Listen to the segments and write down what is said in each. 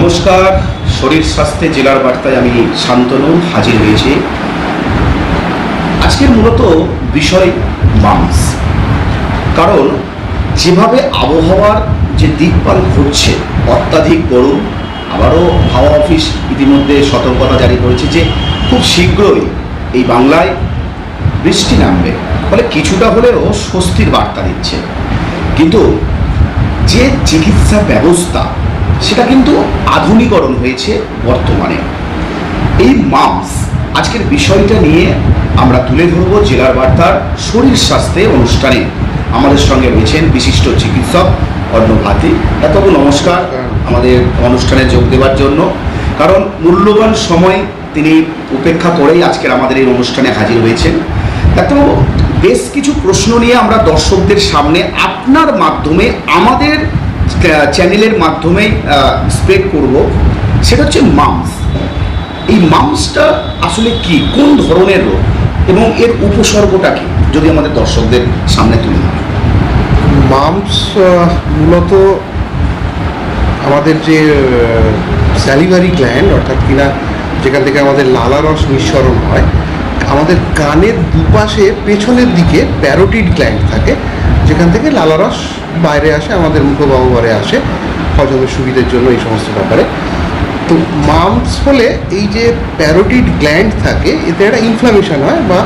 নমস্কার। শরীর স্বাস্থ্যে জেলার বার্তায় আমি শান্তনু হাজির হয়েছি। আজকের মূলত বিষয় মাংস। কারণ যেভাবে আবহাওয়ার যে দিকপাল ঘটছে, অত্যাধিক গরম, আবারও হাওয়া অফিস ইতিমধ্যে সতর্কতা জারি করেছে যে খুব শীঘ্রই এই বাংলায় বৃষ্টি নামবে। ফলে কিছুটা হলেও স্বস্তির বার্তা দিচ্ছে। কিন্তু যে চিকিৎসা ব্যবস্থা সেটা কিন্তু আধুনিকরণ হয়েছে বর্তমানে। এই মামস আজকের বিষয়টা নিয়ে আমরা তুলে ধরবো জেলার বার্তার শরীর স্বাস্থ্যে অনুষ্ঠানে। আমাদের সঙ্গে রয়েছেন বিশিষ্ট চিকিৎসক হাতি এতব নমস্কার। আমাদের অনুষ্ঠানে যোগ দেওয়ার জন্য। কারণ মূল্যবান সময় তিনি উপেক্ষা করেই আজকের আমাদের এই অনুষ্ঠানে হাজির হয়েছেন। ডাক্তারবাবু বেশ কিছু প্রশ্ন নিয়ে আমরা দর্শকদের সামনে আপনার মাধ্যমে আমাদের চ্যানেলের মাধ্যমে স্প্রেড করব। সেটা হচ্ছে মামস এই মামসটা আসলে কি? কোন ধরনের রোগ? এবং এর উপসর্গটা কি? যদি আমাদের দর্শকদের সামনে তুলে মামস মূলত আমাদের যে স্যালিভারি গ্ল্যান্ড অর্থাৎ কিনা যেখান থেকে আমাদের লালারস নিঃসরণ হয় আমাদের কানের দুপাশে পেছনের দিকে প্যারোটিড গ্ল্যান্ড থাকে, যেখান থেকে লালারস বাইরে আসে, আমাদের মুখগহ্বরে আসে, হজমের সুবিধের জন্য এই সমস্ত ব্যাপারে। তো মামস হলে এই যে প্যারোটিড গ্ল্যান্ড থাকে, এতে একটা ইনফ্লামেশন হয় বা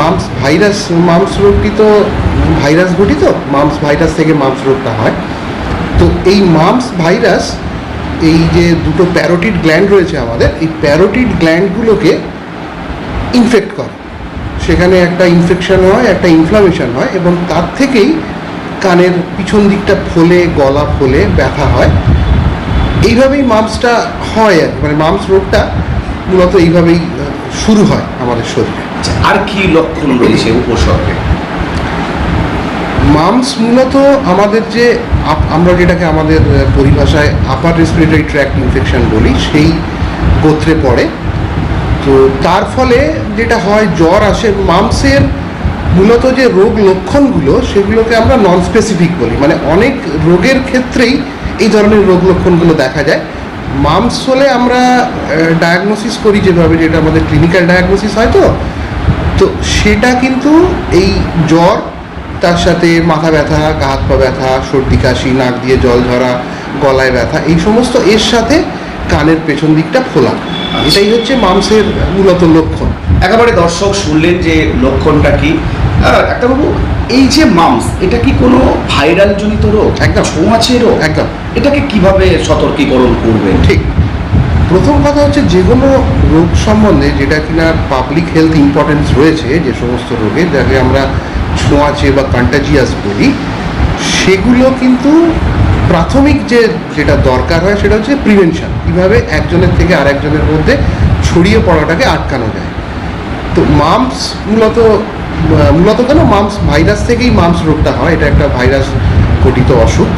মামস ভাইরাস, মামস রোগটি তো ভাইরাস ঘটিত, মামস ভাইরাস থেকে মামস রোগটা হয়। তো এই মামস ভাইরাস, এই যে দুটো প্যারোটিড গ্ল্যান্ড রয়েছে আমাদের, এই প্যারোটিড গ্ল্যান্ডগুলোকে ইনফেক্ট করে। সেখানে একটা ইনফেকশন হয় একটা ইনফ্লামেশন হয় এবং তার থেকেই কানের পিছন দিকটা ফোলে গলা ফোলে ব্যথা হয়। এইভাবেই মামসটা হয় আর মানে মামস রোগটা মূলত এইভাবেই শুরু হয় আমাদের শরীরে। আচ্ছা, আর কি লক্ষণ রয়েছে উপসর্গে? মামস মূলত আমাদের যে আমরা যেটাকে আমাদের পরিভাষায় আপার রেসপিরেটরি ট্র্যাক্ট ইনফেকশন বলি সেই গোত্রে পড়ে। তো তার ফলে যেটা হয়, জ্বর আসে মামসের মূলত যে রোগ লক্ষণগুলো, সেগুলোকে আমরা নন স্পেসিফিক বলি। মানে অনেক রোগের ক্ষেত্রেই এই ধরনের রোগ লক্ষণগুলো দেখা যায়। মামস হলে আমরা ডায়াগনোসিস করি যেভাবে, যেটা আমাদের ক্লিনিক্যাল ডায়াগনোসিস হয় তো। তো সেটা কিন্তু এই জ্বর, তার সাথে মাথা ব্যথা হাত পা ব্যথা, সর্দি, কাশি, নাক দিয়ে জল ঝরা, গলায় ব্যথা, এই সমস্ত এর সাথে কানের পেছন দিকটা ফোলা। এটাই হচ্ছে মাংসের মূলত লক্ষণ। একেবারে দর্শক শুনলেন যে লক্ষণটা কি। ডাক্তারবাবু এই যে মামস এটা কি কোনো ভাইরাল জনিত রোগ? একদম। ছোঁয়াচে রোগ? একদম। এটাকে কীভাবে সতর্কীকরণ করবেন? ঠিক। প্রথম কথা হচ্ছে যে কোনো রোগ সম্বন্ধে যেটা কিনা পাবলিক হেলথ ইম্পর্টেন্স রয়েছে যে সমস্ত রোগে যাকে আমরা ছোঁয়াচে বা কন্টাজিয়াস বলি সেগুলো কিন্তু প্রাথমিক যে যেটা দরকার হয় সেটা হচ্ছে প্রিভেনশন কীভাবে একজনের থেকে আরেকজনের মধ্যে ছড়িয়ে পড়াটাকে আটকানো যায়। তো মামস মূলত মূলত কেন মামস ভাইরাস থেকেই মামস রোগটা হয়? এটা একটা ভাইরাস ঘটিত অসুখ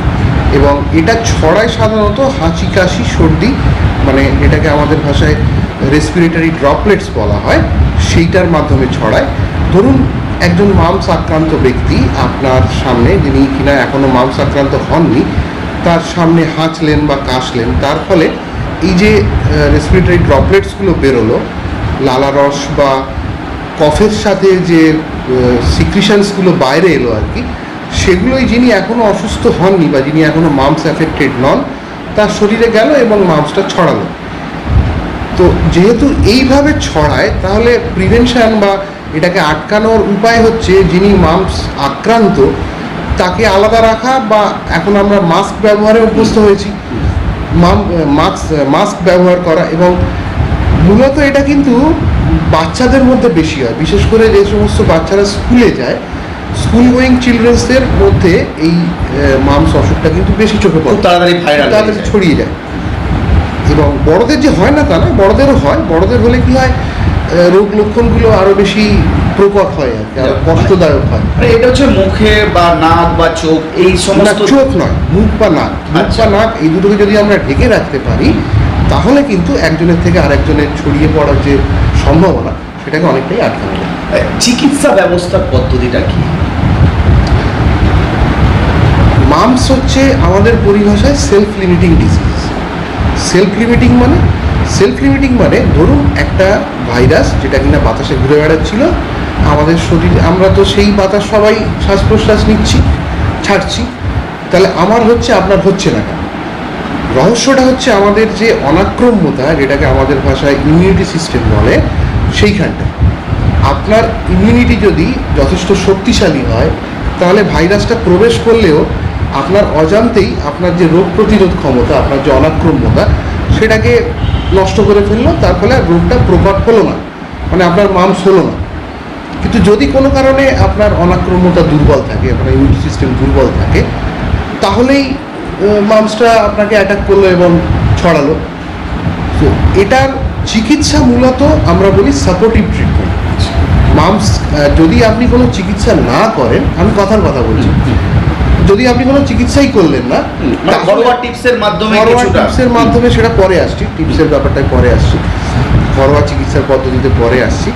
এবং এটা ছড়ায় সাধারণত হাঁচি, কাশি, সর্দি মানে এটাকে আমাদের ভাষায় রেসপিরেটরি ড্রপলেটস বলা হয়। সেইটার মাধ্যমে ছড়ায়। ধরুন, একজন মামস আক্রান্ত ব্যক্তি আপনার সামনে, যিনি কিনা এখনও মামস আক্রান্ত হননি, তার সামনে হাঁচলেন বা কাশলেন, তার ফলে এই যে রেসপিরেটরি ড্রপলেটসগুলো বেরোলো লালারস বা কফের সাথে যে সিক্রিশনসগুলো বাইরে এলো আর কি সেগুলোই যিনি এখনও অসুস্থ হননি বা যিনি এখনও মামস অ্যাফেক্টেড নন, তার শরীরে গেল এবং মামসটা ছড়ালো। তো যেহেতু এইভাবে ছড়ায়, তাহলে প্রিভেনশন বা এটাকে আটকানোর উপায় হচ্ছে যিনি মামস আক্রান্ত, তাকে আলাদা রাখা বা এখন আমরা মাস্ক ব্যবহারে অভ্যস্ত হয়েছি। মাস্ক মাস্ক ব্যবহার করা এবং মূলত এটা কিন্তু বাচ্চাদের মধ্যে বেশি হয়। বিশেষ করে যে সমস্ত বাচ্চারা স্কুলে যায় স্কুল গোয়িং চিলড্রেন্সদের মধ্যে এই মামস অসুখটা কিন্তু বেশি চোখে পড়ে। তাড়াতাড়ি ভাইরাল তাদের ছড়িয়ে যায়। এবং বড়দের যে হয় না তা না বড়দেরও হয়। বড়দের হলে কি হয় রোগ লক্ষণগুলো আরও বেশি প্রকট হয় আর কি আরও কষ্টদায়ক হয়। মানে এটা হচ্ছে মুখে বা নাক বা চোখ এই সমস্ত চোখ নয় মুখ বা নাক। মুখ আচ্ছা। বা নাক এই দুটোকে যদি আমরা ঢেকে রাখতে পারি তাহলে কিন্তু একজনের থেকে আরেকজনের ছড়িয়ে পড়ার যে সম্ভাবনা সেটাকে অনেকটাই আটকানো যায়। চিকিৎসা ব্যবস্থার পদ্ধতিটা কি? মামস হচ্ছে আমাদের পরিভাষায় self limiting disease self limiting মানে সেলফ লিমিটিং মানে ধরুন একটা ভাইরাস যেটা কিনা বাতাসে ঘুরে বেড়াচ্ছিল আমাদের শরীর, আমরা তো সেই বাতাস সবাই শ্বাস প্রশ্বাস নিচ্ছি, ছাড়ছি। তাহলে আমার হচ্ছে, আপনার হচ্ছে না কেন? রহস্যটা হচ্ছে আমাদের যে অনাক্রম্যতা, যেটাকে আমাদের ভাষায় ইমিউনিটি সিস্টেম বলে, সেইখানটা। আপনার ইমিউনিটি যদি যথেষ্ট শক্তিশালী হয়, তাহলে ভাইরাসটা প্রবেশ করলেও আপনার অজান্তেই আপনার যে রোগ প্রতিরোধ ক্ষমতা, আপনার যে অনাক্রম্যতা, সেটাকে নষ্ট করে ফেলল, তার ফলে রোগটা প্রকট হলো না। মানে আপনার মামস হলো না। কিন্তু যদি কোনো কারণে আপনার অনাক্রম্যতা দুর্বল থাকে আপনার ইমিউনিটি সিস্টেম দুর্বল থাকে তাহলেই মামসটা আপনাকে অ্যাটাক করল এবং ছড়ালো। তো এটার চিকিৎসা মূলত আমরা বলি সাপোর্টিভ ট্রিটমেন্ট মামস যদি আপনি কোনো চিকিৎসা না করেন আমি কথার কথা বলছি। যদি আপনি কোনো চিকিৎসাই করলেন না মানে ঘরোয়া টিপসের মাধ্যমে ঘরোয়া টিপসের মাধ্যমে সেটা পরে আসছি টিপসের ব্যাপারটায় পরে আসছি। ঘরোয়া চিকিৎসার পদ্ধতিতে পরে আসছি।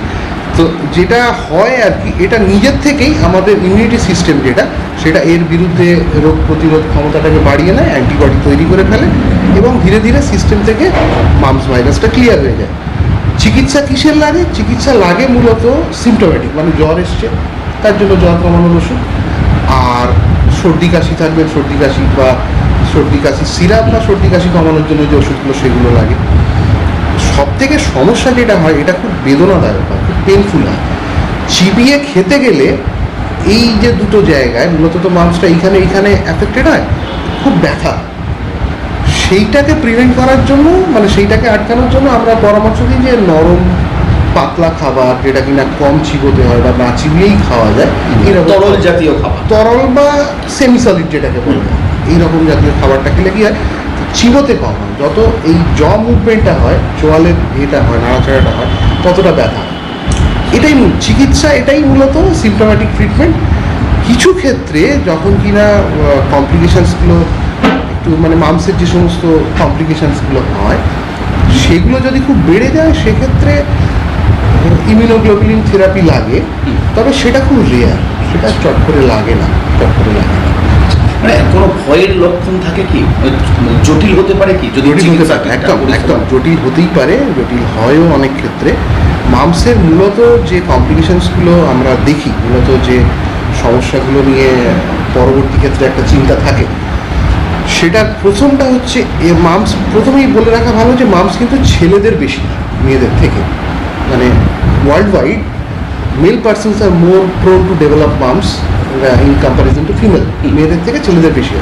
তো যেটা হয় আর কি, এটা নিজের থেকেই আমাদের ইমিউনিটি সিস্টেম যেটা, সেটা এর বিরুদ্ধে রোগ প্রতিরোধ ক্ষমতাটাকে বাড়িয়ে নেয় অ্যান্টিবডি তৈরি করে ফেলে এবং ধীরে ধীরে সিস্টেম থেকে মামস ভাইরাসটা ক্লিয়ার হয়ে যায়। চিকিৎসা কিসের লাগে? চিকিৎসা লাগে মূলত সিমটোমেটিক মানে জ্বর এসছে, তার জন্য জ্বর কমানোর ওষুধ। আর সর্দি কাশি থাকবে, সর্দি কাশি বা সর্দি কাশি সিরাপ বা সর্দি কাশি কমানোর জন্য যে ওষুধগুলো, সেগুলো লাগে। সব থেকে সমস্যা যেটা হয়, এটা খুব বেদনাদায়ক হয়। পেনফুল হয় চিবিয়ে খেতে গেলে এই যে দুটো জায়গায় মূলত তো মাংসটা এইখানে এইখানে অ্যাফেক্টেড হয় খুব ব্যথা। সেইটাকে প্রিভেন্ট করার জন্য মানে সেইটাকে আটকানোর জন্য আমরা পরামর্শ দিই যে নরম পাতলা খাবার যেটা কিনা কম চিবোতে হয় বা না চিবিয়েই খাওয়া যায় তরল জাতীয় খাবার। তরল বা সেমি সলিড যেটাকে বলে। এইরকম জাতীয় খাবারটা খেলে কি হয়? চিবোতে কম হয় যত এই জ মুভমেন্টটা হয় চোয়ালের এটা হয় নাড়াচাড়াটা হয় ততটা ব্যথা। এটাই মূল চিকিৎসা এটাই মূলত সিমটোম্যাটিক ট্রিটমেন্ট কিছু ক্ষেত্রে যখন কিনা কমপ্লিকেশানসগুলো একটু মানে মাংসের যে সমস্ত কমপ্লিকেশানসগুলো হয় সেগুলো যদি খুব বেড়ে যায় সেক্ষেত্রে ইমিউনোগ্লোবিলিন থেরাপি লাগে। তবে সেটা খুব রেয়ার সেটা চট করে লাগে না চট করে লাগে না। মানে কোনো ভয়ের লক্ষণ থাকে কি? জটিল হতে পারে কি? যদি জটিল হতে পারে একদম একদম। জটিল হতেই পারে জটিল হয়ও অনেক ক্ষেত্রে। মামসের মূলত যে কমপ্লিকেশনসগুলো আমরা দেখি, মূলত যে সমস্যাগুলো নিয়ে পরবর্তী ক্ষেত্রে একটা চিন্তা থাকে সেটার প্রথমটা হচ্ছে এ মামস প্রথমেই বলে রাখা ভালো যে মামস কিন্তু ছেলেদের বেশি মেয়েদের থেকে। মানে world wide male persons are more prone to develop mumps in comparison to female মেয়েদের থেকে ছেলেদের বেশি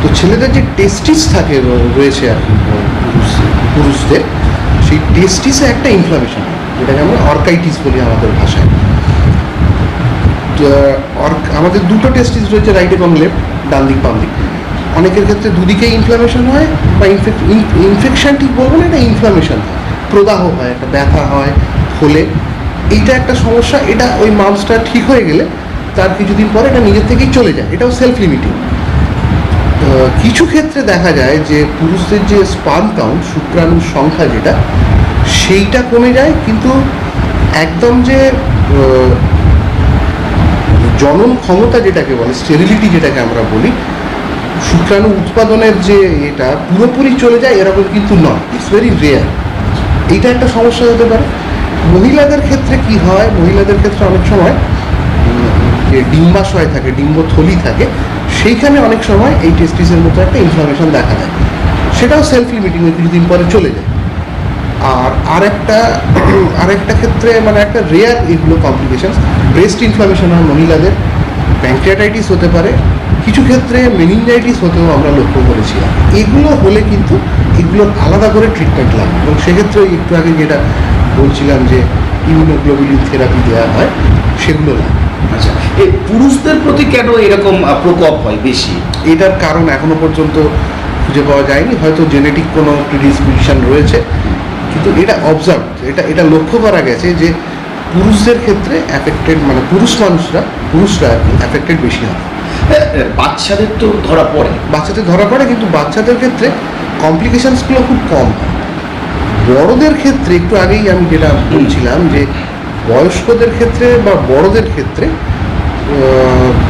তো ছেলেদের যে টেস্টিস থাকে, রয়েছে আর পুরুষদের, সেই টেস্টিসে একটা ইনফ্লামেশন যেটাকে আমরা অর্কাইটিস বলি আমাদের ভাষায়। আমাদের দুটো টেস্টিস রয়েছে রাইট এবং লেফট ডান দিক, বাম দিক। অনেকের ক্ষেত্রে দুদিকেই ইনফ্লামেশন হয় বা ইনফেকশন ঠিক বলব না, এটা ইনফ্লামেশন হয়। প্রদাহ হয়, একটা ব্যথা হয় ফলে এইটা একটা সমস্যা, এটা ওই মামসটা ঠিক হয়ে গেলে তার কিছুদিন পরে এটা নিজের থেকেই চলে যায়। এটাও সেলফ লিমিটিং কিছু ক্ষেত্রে দেখা যায় যে পুরুষদের যে স্পাম কাউন্ট শুক্রাণুর সংখ্যা যেটা সেইটা কমে যায়, কিন্তু একদম যে জনন ক্ষমতা যেটাকে বলে স্টেরিলিটি যেটাকে আমরা বলি, শুক্রাণু উৎপাদনের যে এটা পুরোপুরি চলে যায় এরকম কিন্তু নয় ইটস ভেরি রেয়ার এইটা একটা সমস্যা হতে পারে। মহিলাদের ক্ষেত্রে কি হয়, মহিলাদের ক্ষেত্রে অনেক সময় যে ডিম্বাশয় থাকে, ডিম্বথলি থাকে, সেইখানে অনেক সময় এই টেস্টিসের মতো একটা ইনফ্লামেশন দেখা যায় সেটাও সেলফ লিমিটিং কিছুদিন পরে চলে যায়। আর আরেকটা আরেকটা ক্ষেত্রে মানে একটা রেয়ার এগুলো কমপ্লিকেশন ব্রেস্ট ইনফ্লামেশন হয় মহিলাদের প্যাঙ্ক্রিয়াটাইটিস হতে পারে কিছু ক্ষেত্রে মেনিনজাইটিস হতেও আমরা লক্ষ্য করেছি। এগুলো হলে কিন্তু এগুলোর আলাদা করে ট্রিটমেন্ট লাগে। এবং সেক্ষেত্রে একটু আগে যেটা বলছিলাম যে ইমিউনোগ্লোবিলিন থেরাপি দেওয়া হয় সেগুলো লাগে। আচ্ছা এই পুরুষদের প্রতি কেন এরকম প্রকোপ হয় বেশি? এটার কারণ এখনও পর্যন্ত খুঁজে পাওয়া যায়নি। হয়তো জেনেটিক কোনো প্রিডিসপিউশন রয়েছে। কিন্তু এটা অবজার্ভ এটা এটা লক্ষ্য করা গেছে যে পুরুষদের ক্ষেত্রে অ্যাফেক্টেড মানে পুরুষ মানুষরা পুরুষরা আর কি অ্যাফেক্টেড বেশি হয় এ, বাচ্চাদের তো ধরা পড়ে। বাচ্চাদের ধরা পড়ে কিন্তু বাচ্চাদের ক্ষেত্রে কমপ্লিকেশনসগুলো খুব কম হয়। বড়দের ক্ষেত্রে একটু আগেই আমি যেটা বলছিলাম যে বয়স্কদের ক্ষেত্রে বা বড়দের ক্ষেত্রে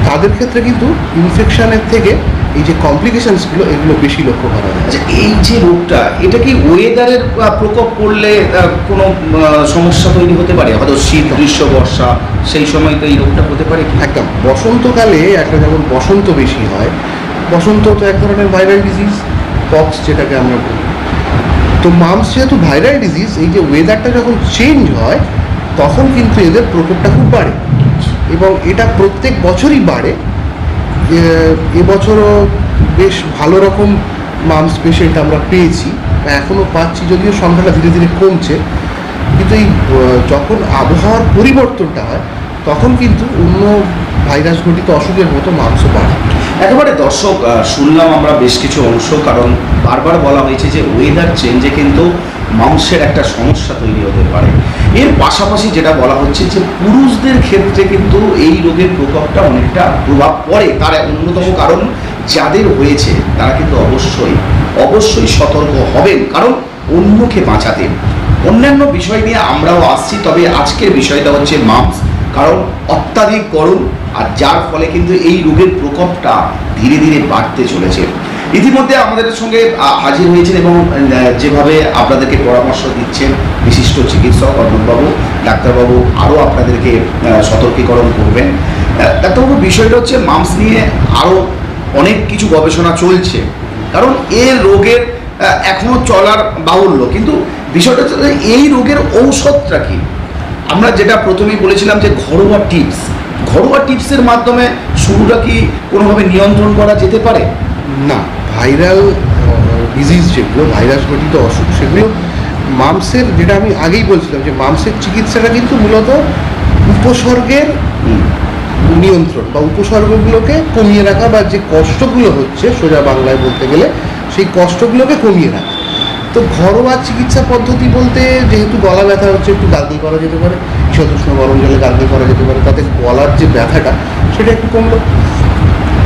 তাদের ক্ষেত্রে কিন্তু ইনফেকশনের থেকে এই যে কমপ্লিকেশনসগুলো এগুলো বেশি লক্ষ্য করা যায়। আচ্ছা এই যে রোগটা এটা কি ওয়েদারের প্রকোপ পড়লে কোনো সমস্যা তৈরি হতে পারে? হয়তো শীত গ্রীষ্ম বর্ষা সেই সময় তো এই রোগটা হতে পারে কি? একদম। বসন্তকালে একটা যেমন বসন্ত বেশি হয় বসন্ত তো এক ধরনের ভাইরাল ডিজিজ পক্স যেটাকে আমরা বলি। তো মামস যেহেতু ভাইরাল ডিজিজ এই যে ওয়েদারটা যখন চেঞ্জ হয় তখন কিন্তু এদের প্রকোপটা খুব বাড়ে। এবং এটা প্রত্যেক বছরই বাড়ে এবছরও বেশ ভালো রকম মামস পেশেন্ট আমরা পেয়েছি। এখনও পাচ্ছি যদিও সংখ্যাটা ধীরে ধীরে কমছে। কিন্তু এই যখন আবহাওয়ার পরিবর্তনটা হয়, তখন কিন্তু অন্য ভাইরাস ঘটিত অসুখের মতো মাংস বাড়ে। একেবারে দর্শক শুনলাম আমরা বেশ কিছু অংশ, কারণ বারবার বলা হয়েছে যে ওয়েদার চেঞ্জে কিন্তু মাংসের একটা সমস্যা তৈরি হতে পারে। এর পাশাপাশি যেটা বলা হচ্ছে যে পুরুষদের ক্ষেত্রে কিন্তু এই রোগের প্রকোপটা অনেকটা প্রভাব পড়ে। তার অন্যতম কারণ যাদের হয়েছে, তারা কিন্তু অবশ্যই অবশ্যই সতর্ক হবেন। কারণ অন্যকে বাঁচাতে। অন্যান্য বিষয় নিয়ে আমরাও আসছি, তবে আজকের বিষয়টা হচ্ছে মাংস। কারণ অত্যাধিক গরম আর যার ফলে কিন্তু এই রোগের প্রকোপটা ধীরে ধীরে বাড়তে চলেছে। ইতিমধ্যে আমাদের সঙ্গে হাজির হয়েছেন এবং যেভাবে আপনাদেরকে পরামর্শ দিচ্ছেন বিশিষ্ট চিকিৎসক অর্ণববাবু ডাক্তারবাবু আরও আপনাদেরকে সতর্কীকরণ করবেন। ডাক্তারবাবু বিষয়টা হচ্ছে মামস নিয়ে আরও অনেক কিছু গবেষণা চলছে। কারণ এ রোগের আহ, এখনও চলার বাহুল্য। কিন্তু বিষয়টা হচ্ছে এই রোগের ঔষধটা কি? আমরা যেটা প্রথমেই বলেছিলাম যে ঘরোয়া টিপস। ঘরোয়া টিপসের মাধ্যমে শুরুটা কি কোনোভাবে নিয়ন্ত্রণ করা যেতে পারে? না। ভাইরাল ডিজিজ যেগুলো ভাইরাস ঘটিত অসুখ, সেগুলো মামসের যেটা আমি আগেই বলছিলাম যে মামসের চিকিৎসাটা কিন্তু মূলত উপসর্গের নিয়ন্ত্রণ বা উপসর্গগুলোকে কমিয়ে রাখা বা যে কষ্টগুলো হচ্ছে সোজা বাংলায় বলতে গেলে, সেই কষ্টগুলোকে কমিয়ে রাখা। তো ঘরোয়া চিকিৎসা পদ্ধতি বলতে যেহেতু গলা ব্যথা হচ্ছে, একটু গার্গল করা যেতে পারে ঈষদুষ্ণ গরম জলে গার্গল করা যেতে পারে, তাতে গলার যে ব্যথাটা, সেটা একটু কমলো।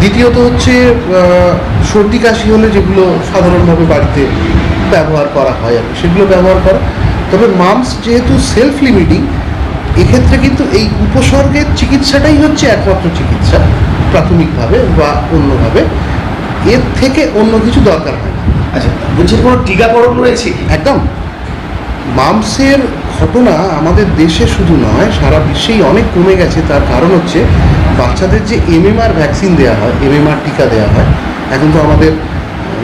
দ্বিতীয়ত হচ্ছে সর্দি কাশি হলে যেগুলো সাধারণভাবে বাড়িতে ব্যবহার করা হয় আর সেগুলো ব্যবহার করা। তবে মামস যেহেতু সেলফ লিমিটিং এক্ষেত্রে কিন্তু এই উপসর্গের চিকিৎসাটাই হচ্ছে একমাত্র চিকিৎসা প্রাথমিকভাবে বা অন্যভাবে। এর থেকে অন্য কিছু দরকার হয় আচ্ছা বলছি কোনো টিকাকরণ রয়েছে একদম। মামসের ঘটনা আমাদের দেশে শুধু নয় সারা বিশ্বেই অনেক কমে গেছে। তার কারণ হচ্ছে বাচ্চাদের যে এমএমআর ভ্যাকসিন দেওয়া হয় এমএমআর টিকা দেওয়া হয় এখন তো আমাদের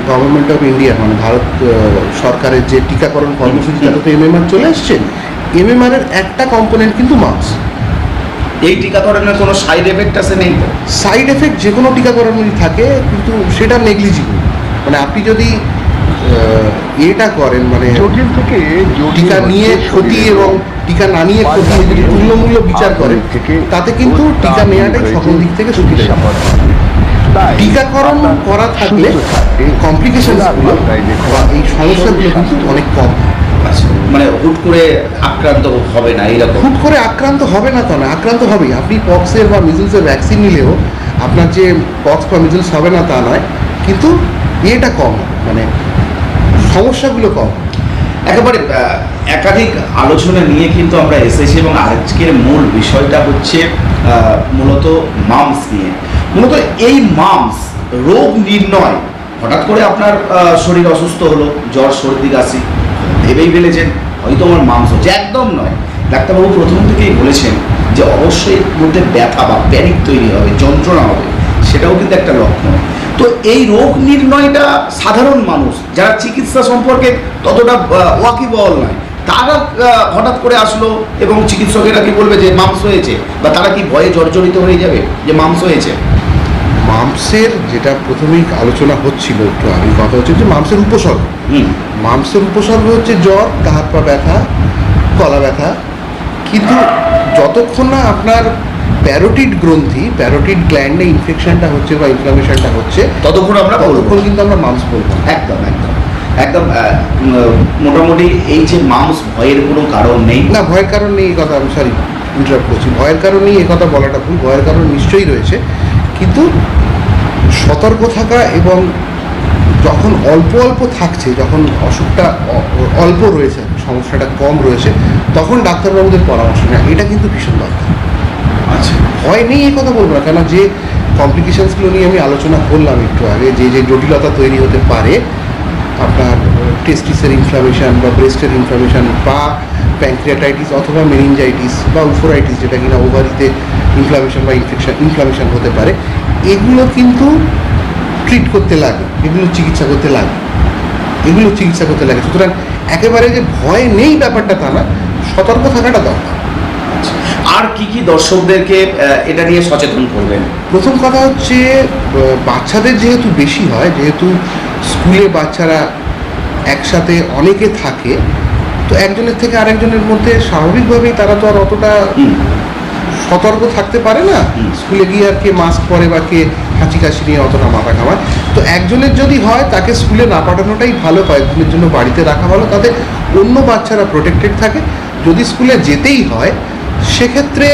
গভর্নমেন্ট অফ ইন্ডিয়া মানে ভারত সরকারের যে টিকাকরণ কর্মসূচি তাতে তো এমএমআর চলে এসছে এমএমআর এর একটা কম্পোনেন্ট কিন্তু মামস এই টিকাকরণের কোনো সাইড এফেক্ট আছে নেই সাইড এফেক্ট যে কোনো টিকাকরণেরই থাকে কিন্তু সেটা নেগলিজিবল মানে আপনি যদি আহ, এটা করেন মানে জটিল থেকে টিকা নিয়ে ক্ষতি এবং টিকা না নিয়ে ক্ষতি যদি তুল্যমূল্য বিচার করেন তাতে কিন্তু টিকা নেওয়াটাই সকল দিক থেকে সুবিধা। টিকাকরণ করা থাকলে। বা এই সমস্যাগুলো কিন্তু অনেক কম। আচ্ছা মানে হুট করে আক্রান্ত হবে না এরকম হুট করে আক্রান্ত হবে না তা না আক্রান্ত হবেই। আপনি পক্সের বা মিজলসের ভ্যাকসিন নিলেও আপনার যে পক্স বা মিজলস হবে না তা নয় কিন্তু ইয়েটা কম। মানে সমস্যাগুলো কম। একেবারে একাধিক আলোচনা নিয়ে কিন্তু আমরা এসেছি এবং আজকের মূল বিষয়টা হচ্ছে মূলত মামস নিয়ে। মূলত এই মামস রোগ নির্ণয়, হঠাৎ করে আপনার শরীর অসুস্থ হলো, জ্বর, সর্দি, কাশি, ভেবেই ফেলেছেন, হয়তো আমার মামস হচ্ছে। একদম নয়। ডাক্তারবাবু প্রথম থেকেই বলেছেন যে অবশ্যই মধ্যে ব্যথা বা প্যানিক তৈরি হবে, যন্ত্রণা হবে, সেটাও কিন্তু একটা লক্ষণ। তো এই রোগ নির্ণয়টা সাধারণ মানুষ যারা চিকিৎসা সম্পর্কে ততটা ওয়াকিবহল নয় তারা হঠাৎ করে আসলো এবং চিকিৎসকেরা কি বলবে যে মাংস হয়েছে বা তারা কি ভয়ে জর্জরিত হয়ে যাবে যে মাংস হয়েছে? মামসের যেটা প্রথমেই আলোচনা হচ্ছিল একটু আগে কথা হচ্ছে যে মামসের উপসর্গ। মাংসের উপসর্গ হচ্ছে জ্বর গা হাত পা ব্যথা গলা ব্যথা। কিন্তু যতক্ষণ না আপনার প্যারোটিড গ্রন্থি প্যারোটিড গ্ল্যান্ডে ইনফেকশনটা হচ্ছে বা ইনফ্লামেশনটা হচ্ছে ততক্ষণ আমরা ততক্ষণ কিন্তু আমরা মাংস বলব একদম একদম। একদম মোটামুটি এই যে মাংস ভয়ের কোনো কারণ নেই। না ভয়ের কারণ নেই এই কথা আমি সরি ইন্টারাপ্ট করছি। ভয়ের কারণ নেই এই কথা বলাটা ভুল ভয়ের কারণ নিশ্চয়ই রয়েছে। কিন্তু সতর্ক থাকা এবং যখন অল্প অল্প থাকছে যখন অসুখটা অল্প রয়েছে সমস্যাটা কম রয়েছে তখন ডাক্তারবাবুদের পরামর্শ নেওয়া এটা কিন্তু ভীষণ দরকার। ভয় নেই এই কথা বলব না কেন যে কমপ্লিকেশনসগুলো নিয়ে আমি আলোচনা করলাম একটু আগে, যে যে জটিলতা তৈরি হতে পারে, আপনার টেস্টিসের ইনফ্লামেশন বা ব্রেস্টের ইনফ্লামেশন বা প্যাঙ্ক্রিয়াটাইটিস অথবা মেনিনজাইটিস বা উফোরাইটিস যেটা কিনা ওভারিতে ইনফ্লামেশন বা ইনফেকশন ইনফ্লামেশন হতে পারে, এগুলো কিন্তু ট্রিট করতে লাগে, এগুলো চিকিৎসা করতে লাগে, এগুলো চিকিৎসা করতে লাগে। সুতরাং একেবারে যে ভয় নেই ব্যাপারটা তা না, সতর্ক থাকাটা দরকার। আর কি কি দর্শকদেরকে এটা নিয়ে সচেতন করবেন? প্রথম কথা হচ্ছে বাচ্চাদের যেহেতু বেশি হয় যেহেতু স্কুলে বাচ্চারা একসাথে অনেকে থাকে তো একজনের থেকে আরেকজনের মধ্যে স্বাভাবিকভাবেই তারা তো আর অতটা সতর্ক থাকতে পারে না। স্কুলে গিয়ে আর কে মাস্ক পরে বা কে হাঁচি কাশি নিয়ে অতটা মাথা খামায় তো একজনের যদি হয় তাকে স্কুলে না পাঠানোটাই ভালো কয়েকদিনের জন্য বাড়িতে রাখা ভালো তাতে অন্য বাচ্চারা প্রোটেক্টেড থাকে। যদি স্কুলে যেতেই হয় সেক্ষেত্রে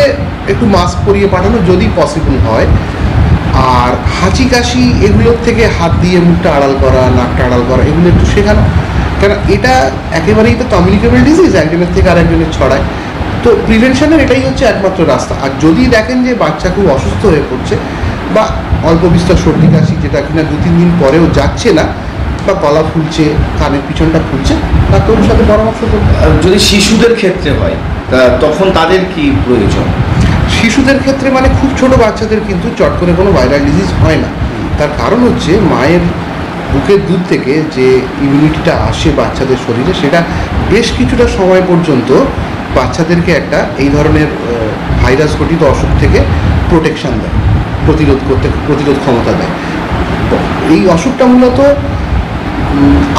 একটু মাস্ক পরিয়ে পাঠানো যদি পসিবল হয়। আর হাঁচি কাশি এগুলোর থেকে হাত দিয়ে মুখটা আড়াল করা, নাকটা আড়াল করা, এগুলো একটু শেখানো। কেন, এটা একেবারেই তো কমিউনিকেবল ডিজিজ একজনের থেকে আরেকজনের ছড়ায়। তো প্রিভেনশনের এটাই হচ্ছে একমাত্র রাস্তা। আর যদি দেখেন যে বাচ্চা খুব অসুস্থ হয়ে পড়ছে বা অল্প বিস্তর সর্দি কাশি যেটা কিনা দু, তিন দিন পরেও যাচ্ছে না বা গলা ফুলছে, কানের পিছনটা ফুলছে, ডাক্তারের সাথে পরামর্শ যদি শিশুদের ক্ষেত্রে হয় তখন তাদের কি প্রয়োজন? শিশুদের ক্ষেত্রে মানে খুব ছোট বাচ্চাদের কিন্তু চট করে কোনো ভাইরাল ডিজিজ হয় না। তার কারণ হচ্ছে মায়ের বুকের দুধ থেকে যে ইমিউনিটিটা আসে বাচ্চাদের শরীরে, সেটা বেশ কিছুটা সময় পর্যন্ত বাচ্চাদেরকে একটা এই ধরনের ভাইরাস ঘটিত অসুখ থেকে প্রোটেকশান দেয়, প্রতিরোধ করতে, প্রতিরোধ ক্ষমতা দেয়। এই অসুখটা মূলত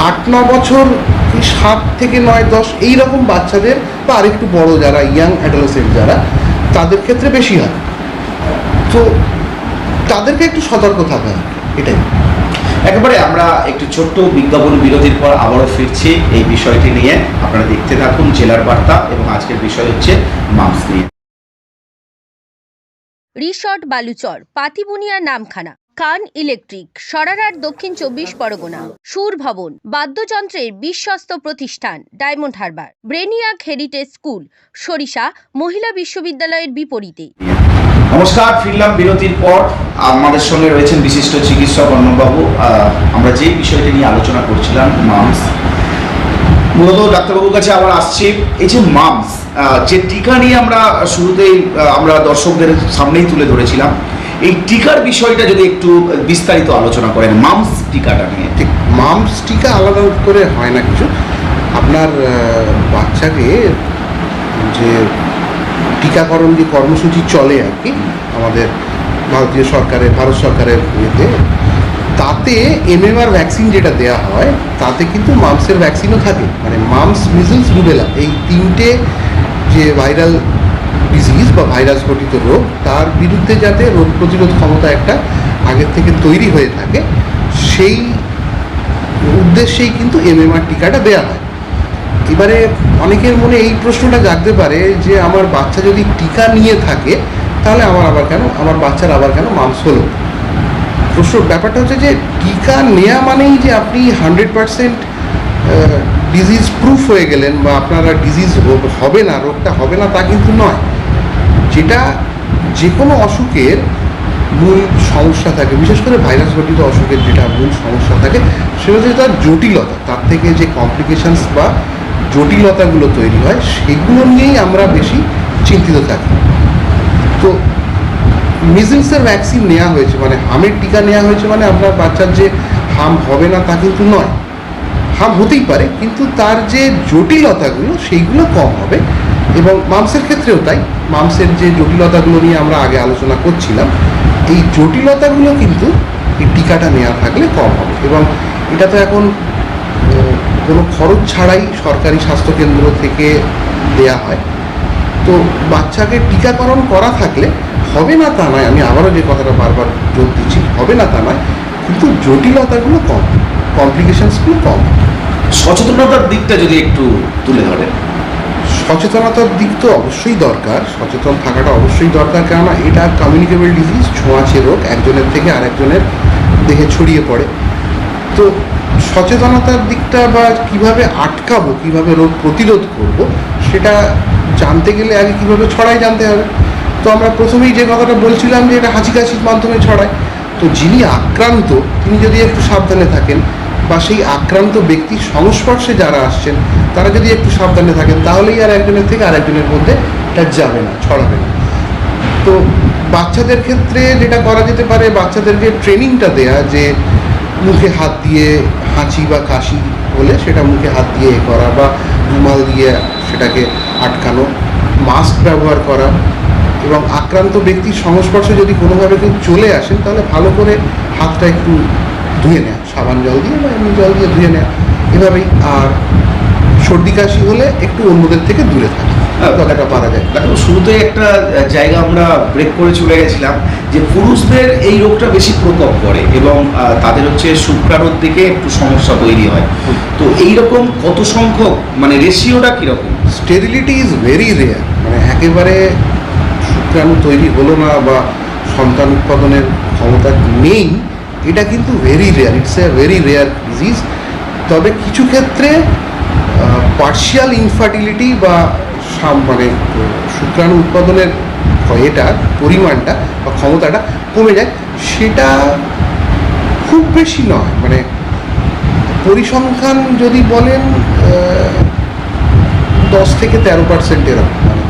আট, ন বছর কি সাত থেকে নয় দশ এইরকম বাচ্চাদের বা আরেকটু বড় যারা ইয়াং অ্যাডোলেসেন্ট যারা তাদের ক্ষেত্রে বেশি হয়। তো তাদেরকে একটু সতর্ক থাকা এটাই। একেবারে আমরা একটু ছোট্ট বিজ্ঞাপন বিরতির পর আবারও ফিরছি এই বিষয়টি নিয়ে। আপনারা দেখতে থাকুন জেলার বার্তা এবং আজকের বিষয় হচ্ছে মাস্ক নিয়ে। রিসর্ট বালুচর পাতিবুনিয়ার নামখানা। কান ইলেকট্রিক সরারার দক্ষিণ চব্বিশ পরগনা সুর ভবন বাদ্যযন্ত্রের বিশ্বস্ত প্রতিষ্ঠান Diamond Harbour Brainiac heritage school সরিষা মহিলা বিশ্ববিদ্যালয়ের বিপরীতে। নমস্কার ফিরলাম বিরতির পর। আমাদের সঙ্গে রয়েছেন বিশিষ্ট চিকিৎসক আহ, আমরা যে বিষয়টি নিয়ে আলোচনা করছিলাম মামস। মূলত ডাক্তারবাবুর কাছে আবার আসছি। এই যে মামস যে টিকা নিয়ে আমরা শুরুতেই আমরা দর্শকদের সামনেই তুলে ধরেছিলাম এই টিকার বিষয়টা যদি একটু বিস্তারিত আলোচনা করেন, মামস টিকাটা নিয়ে। ঠিক, মামস টিকা আলাদা করে হয় না কিছু। আপনার বাচ্চাকে যে টিকাকরণ যে কর্মসূচি চলে আর কি, আমাদের ভারতীয় সরকারের, ভারত সরকারের ইয়েতে, তাতে এমএমআর ভ্যাকসিন যেটা দেওয়া হয়, তাতে কিন্তু মামসের ভ্যাকসিনও থাকে। মানে মামস মিজলস রুবেলা এই তিনটে যে ভাইরাল ডিজিজ বা ভাইরাস ঘটিত রোগ, তার বিরুদ্ধে যাতে রোগ প্রতিরোধ ক্ষমতা একটা আগের থেকে তৈরি হয়ে থাকে, সেই উদ্দেশ্যেই কিন্তু এমএমআর টিকাটা দেওয়া হয়। এবারে অনেকের মনে এই প্রশ্নটা জাগতে পারে যে, আমার বাচ্চা যদি টিকা নিয়ে থাকে, তাহলে আমার আবার কেন, আমার বাচ্চার আবার কেন মাংস হলো? প্রশ্ন ব্যাপারটা হচ্ছে যে, টিকা নেওয়া মানেই যে আপনি হান্ড্রেড পারসেন্ট ডিজিজ প্রুফ হয়ে গেলেন বা আপনারা ডিজিজ হবে না, রোগটা হবে না তা কিন্তু নয়। যেটা যে কোনো অসুখের মূল সমস্যা থাকে। বিশেষ করে ভাইরাস ঘটিত অসুখের যেটা মূল সমস্যা থাকে, সেটা হচ্ছে তার জটিলতা। তার থেকে যে কমপ্লিকেশনস বা জটিলতাগুলো তৈরি হয়, সেগুলো নিয়েই আমরা বেশি চিন্তিত থাকি। তো মিজলসের ভ্যাকসিন নেওয়া হয়েছে মানে হামের টিকা নেওয়া হয়েছে মানে আপনার বাচ্চার যে হাম হবে না তা কিন্তু নয়। হাম হতেই পারে, কিন্তু তার যে জটিলতাগুলো, সেইগুলো কম হবে। এবং মাংসের ক্ষেত্রেও তাই। মাংসের যে জটিলতাগুলো নিয়ে আমরা আগে আলোচনা করছিলাম, এই জটিলতাগুলো কিন্তু এই টিকাটা নেওয়া থাকলে কম হবে এবং এটা তো এখন কোনো খরচ ছাড়াই সরকারি স্বাস্থ্যকেন্দ্র থেকে দেয়া হয়। তো বাচ্চাকে টিকাকরণ করা থাকলে হবে না তা নয়, আমি আবারও যে কথাটা বারবার জোর দিচ্ছি, হবে না তা নয়, কিন্তু জটিলতাগুলো কম কমপ্লিকেশনসগুলো কম। সচেতনতার দিকটা যদি একটু তুলে ধরেন। সচেতনতার দিক তো অবশ্যই দরকার, সচেতন থাকাটা অবশ্যই দরকার, কেননা এটা কমিউনিকেবল ডিজিজ ছোঁয়াচে রোগ, একজনের থেকে আরেকজনের দেহে ছড়িয়ে পড়ে। তো সচেতনতার দিকটা বা কীভাবে আটকাবো, কীভাবে রোগ প্রতিরোধ করব, সেটা জানতে গেলে আগে কীভাবে ছড়াই জানতে হবে। তো আমরা প্রথমেই যে কথাটা বলছিলাম যে এটা হাঁচি কাশির মাধ্যমে ছড়ায়, তো যিনি আক্রান্ত, তিনি যদি একটু সাবধানে থাকেন বা সেই আক্রান্ত ব্যক্তির সংস্পর্শে যারা আসছেন, তারা যদি একটু সাবধানে থাকেন, তাহলেই আর একজনের থেকে আরেকজনের মধ্যে এটা যাবে না, ছড়াবে না। তো বাচ্চাদের ক্ষেত্রে যেটা করা যেতে পারে বাচ্চাদেরকে ট্রেনিংটা দেয়া, যে মুখে হাত দিয়ে হাঁচি বা কাশি হলে সেটা মুখে হাত দিয়ে এ করা বা রুমাল দিয়ে সেটাকে আটকানো, মাস্ক ব্যবহার করা এবং আক্রান্ত ব্যক্তির সংস্পর্শে যদি কোনোভাবে কেউ চলে আসেন, তাহলে ভালো করে হাতটা একটু ধুয়ে নেওয়া সাবান জল দিয়ে বা এমনি জল দিয়ে ধুয়ে নেওয়া এভাবেই আর সর্দি কাশি হলে একটু অন্যদের থেকে দূরে থাকে কথাটা পারা যায় দেখো শুরুতে একটা জায়গা আমরা ব্রেক করে চলে গেছিলাম যে পুরুষদের এই রোগটা বেশি প্রকোপ করে এবং তাদের হচ্ছে শুক্রাণুর দিকে একটু সমস্যা তৈরি হয়। তো এই রকম কত সংখ্যক মানে রেশিওটা কীরকম? স্টেরিলিটি ইজ ভেরি রেয়ার মানে একেবারে শুক্রাণু তৈরি হলো না বা সন্তান উৎপাদনের ক্ষমতা নেই এটা কিন্তু very rare it's a very rare disease তবে কিছু ক্ষেত্রে পার্শিয়াল ইনফার্টিলিটি বা মানে শুক্রাণু উৎপাদনের এটা পরিমাণটা বা ক্ষমতাটা কমে যায়, সেটা খুব বেশি নয়। মানে পরিসংখ্যান যদি বলেন দশ থেকে তেরো পার্সেন্ট এরকম। মানে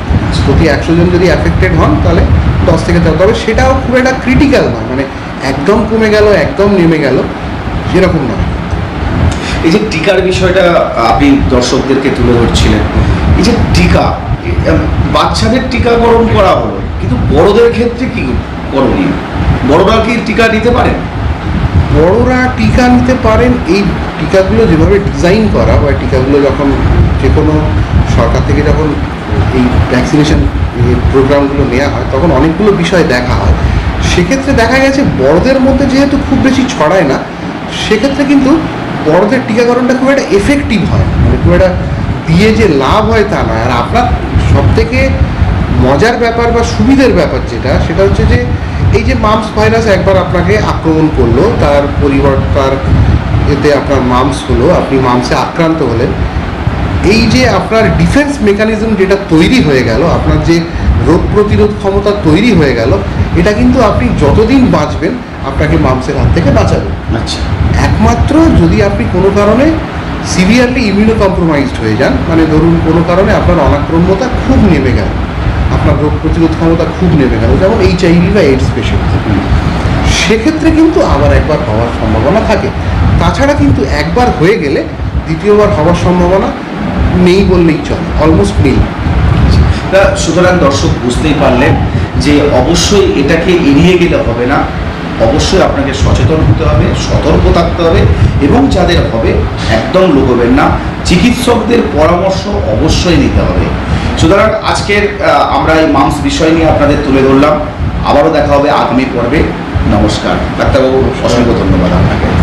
প্রতি একশো জন যদি অ্যাফেক্টেড হন, তাহলে দশ থেকে তেরো। তবে সেটাও খুব একটা ক্রিটিক্যাল নয়। মানে একদম কমে গেল একদম নেমে গেল সেরকম নয়। এই যে টিকার বিষয়টা আপনি দর্শকদেরকে তুলে ধরছিলেন এই যে টিকা বাচ্চাদের টিকাকরণ করা হলো কিন্তু বড়দের ক্ষেত্রে কি করণীয়? বড়রা কি টিকা নিতে পারেন? বড়রা টিকা নিতে পারেন এই টিকাগুলো যেভাবে ডিজাইন করা বা টিকাগুলো যখন যে কোনো সরকার থেকে যখন এই ভ্যাকসিনেশন প্রোগ্রামগুলো নেওয়া হয় তখন অনেকগুলো বিষয় দেখা হয়। সেক্ষেত্রে দেখা গেছে বড়দের মধ্যে যেহেতু খুব বেশি ছড়ায় না, সেক্ষেত্রে কিন্তু বড়দের টিকাকরণটা খুব একটা এফেক্টিভ হয়। মানে খুব একটা দিয়ে যে লাভ হয় তা নয় আর আপনার সব থেকে মজার ব্যাপার বা সুবিধের ব্যাপার যেটা, সেটা হচ্ছে যে এই যে মামস ভাইরাস একবার আপনাকে আক্রমণ করল, তার পরিবার তার এতে আপনার মামস হলো, আপনি মামসে আক্রান্ত হলেন এই যে আপনার ডিফেন্স মেকানিজম যেটা তৈরি হয়ে গেল, আপনার যে রোগ প্রতিরোধ ক্ষমতা তৈরি হয়ে গেল এটা কিন্তু আপনি যতদিন বাঁচবেন আপনাকে মামসের হাত থেকে বাঁচাবে। আচ্ছা। একমাত্র যদি আপনি কোনো কারণে সিভিয়ারলি ইমিউনো কম্প্রোমাইজড হয়ে যান মানে ধরুন কোনো কারণে আপনার অনাক্রম্যতা খুব নেমে গেল আপনার রোগ প্রতিরোধ ক্ষমতা খুব নেমে গেল যেমন এইচআইভি বা এইডস পেশেন্ট সেক্ষেত্রে কিন্তু আবার একবার হওয়ার সম্ভাবনা থাকে। তাছাড়া কিন্তু একবার হয়ে গেলে দ্বিতীয়বার হওয়ার সম্ভাবনা নেই বললেই চলে অলমোস্ট নেই। তা সুতরাং দর্শক বুঝতেই পারলেন যে অবশ্যই এটাকে এড়িয়ে গেলে হবে না, অবশ্যই আপনাকে সচেতন হতে হবে, সতর্ক থাকতে হবে এবং যাদের হবে একদম লুকোবেন না, চিকিৎসকদের পরামর্শ অবশ্যই নিতে হবে। সুতরাং আজকের আমরা এই মাংস বিষয় নিয়ে আপনাদের তুলে ধরলাম। আবারও দেখা হবে আগামী পর্বে। নমস্কার। ডাক্তারবাবু, অসংখ্য ধন্যবাদ আপনাকে।